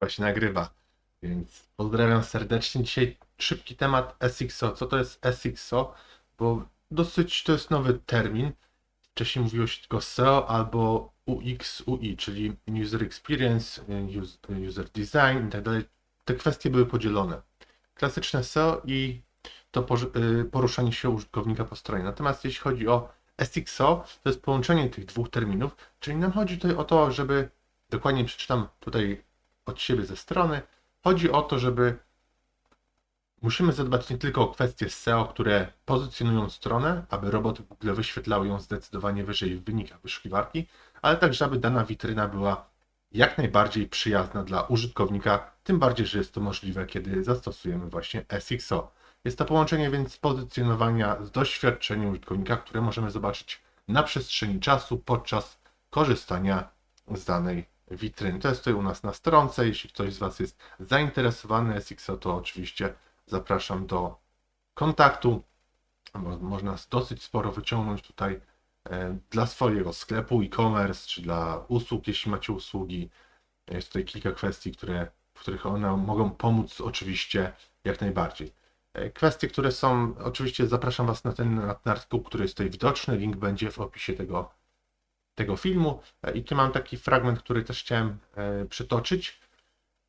właśnie nagrywa. Więc pozdrawiam serdecznie. Dzisiaj szybki temat SXO. Co to jest SXO? Bo dosyć to jest nowy termin. Wcześniej mówiło się tylko SEO albo UX, UI, czyli User Experience, Us- User Design i tak dalej. Te kwestie były podzielone. Klasyczne SEO i to y, poruszanie się użytkownika po stronie. Natomiast jeśli chodzi o SXO, to jest połączenie tych dwóch terminów, czyli nam chodzi tutaj o to, żeby, dokładnie przeczytam tutaj od siebie ze strony, chodzi o to, żeby musimy zadbać nie tylko o kwestie SEO, które pozycjonują stronę, aby roboty Google wyświetlały ją zdecydowanie wyżej w wynikach wyszukiwarki, ale także aby dana witryna była jak najbardziej przyjazna dla użytkownika, tym bardziej, że jest to możliwe, kiedy zastosujemy właśnie SXO. Jest to połączenie więc pozycjonowania z doświadczeniem użytkownika, które możemy zobaczyć na przestrzeni czasu podczas korzystania z danej witryny. To jest tutaj u nas na stronce. Jeśli ktoś z Was jest zainteresowany SXO, to oczywiście zapraszam do kontaktu. Mo- Można dosyć sporo wyciągnąć tutaj e, dla swojego sklepu e-commerce, czy dla usług, jeśli macie usługi. Jest tutaj kilka kwestii, które, w których one mogą pomóc oczywiście jak najbardziej. E, Kwestie, które są, oczywiście zapraszam Was na ten, na ten artykuł, który jest tutaj widoczny. Link będzie w opisie tego, tego filmu. E, I tu mam taki fragment, który też chciałem e, przytoczyć.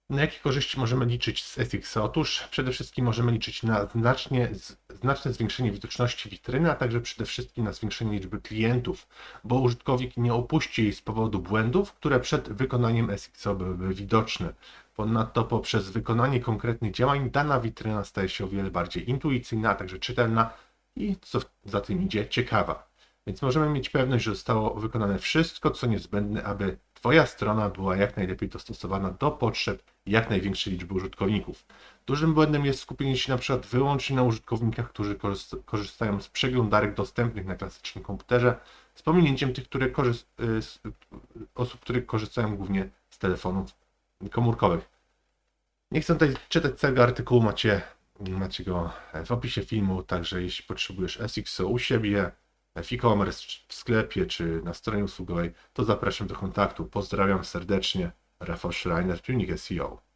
Na jakie korzyści możemy liczyć z SX? Otóż przede wszystkim możemy liczyć na znacznie, znaczne zwiększenie widoczności witryny, a także przede wszystkim na zwiększenie liczby klientów, bo użytkownik nie opuści jej z powodu błędów, które przed wykonaniem SXO byłyby widoczne. Ponadto poprzez wykonanie konkretnych działań dana witryna staje się o wiele bardziej intuicyjna, a także czytelna i co za tym idzie, ciekawa. Więc możemy mieć pewność, że zostało wykonane wszystko, co niezbędne, aby Twoja strona była jak najlepiej dostosowana do potrzeb jak największej liczby użytkowników. Dużym błędem jest skupienie się na przykład wyłącznie na użytkownikach, którzy korzyst- korzystają z przeglądarek dostępnych na klasycznym komputerze, z pominięciem tych, które y, osób, które korzystają głównie z telefonów komórkowych. Nie chcę tutaj czytać całego artykułu, macie, macie go w opisie filmu, także jeśli potrzebujesz SXO u siebie, e-commerce, w sklepie, czy na stronie usługowej, to zapraszam do kontaktu. Pozdrawiam serdecznie. Rafał Schreiner, Tuning SEO.